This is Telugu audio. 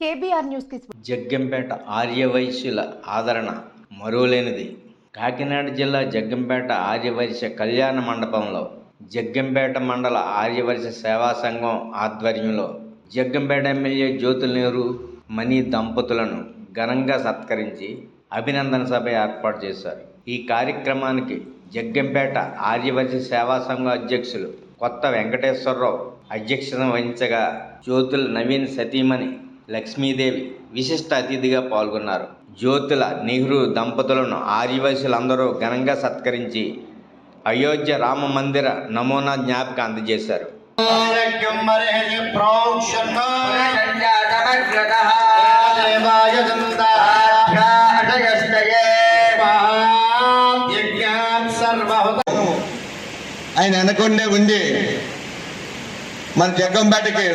కేబీఆర్ న్యూస్ జగ్గంపేట ఆర్యవైశ్యుల ఆదరణ మరువలేనిది. కాకినాడ జిల్లా జగ్గంపేట ఆర్యవైశ్య కళ్యాణ మండపంలో జగ్గంపేట మండల ఆర్యవైశ్య సేవా సంఘం ఆధ్వర్యంలో జగ్గంపేట ఎమ్మెల్యే జ్యోతుల నెహ్రూ మణి దంపతులను ఘనంగా సత్కరించి అభినందన సభ ఏర్పాటు చేశారు. ఈ కార్యక్రమానికి జగ్గంపేట ఆర్యవైశ్య సేవా సంఘం అధ్యక్షులు కొత్త వెంకటేశ్వరరావు అధ్యక్షత వహించగా జ్యోతుల నవీన్ సతీమణి లక్ష్మీదేవి విశిష్ట అతిథిగా పాల్గొన్నారు. జ్యోతుల నెహ్రూ దంపతులను ఆర్యవయసులందరూ ఘనంగా సత్కరించి అయోధ్య రామ మందిర నమూనా జ్ఞాపిక అందజేశారు. ఆయన వెనకొండే ఉండి మన జగ్గంపేటకి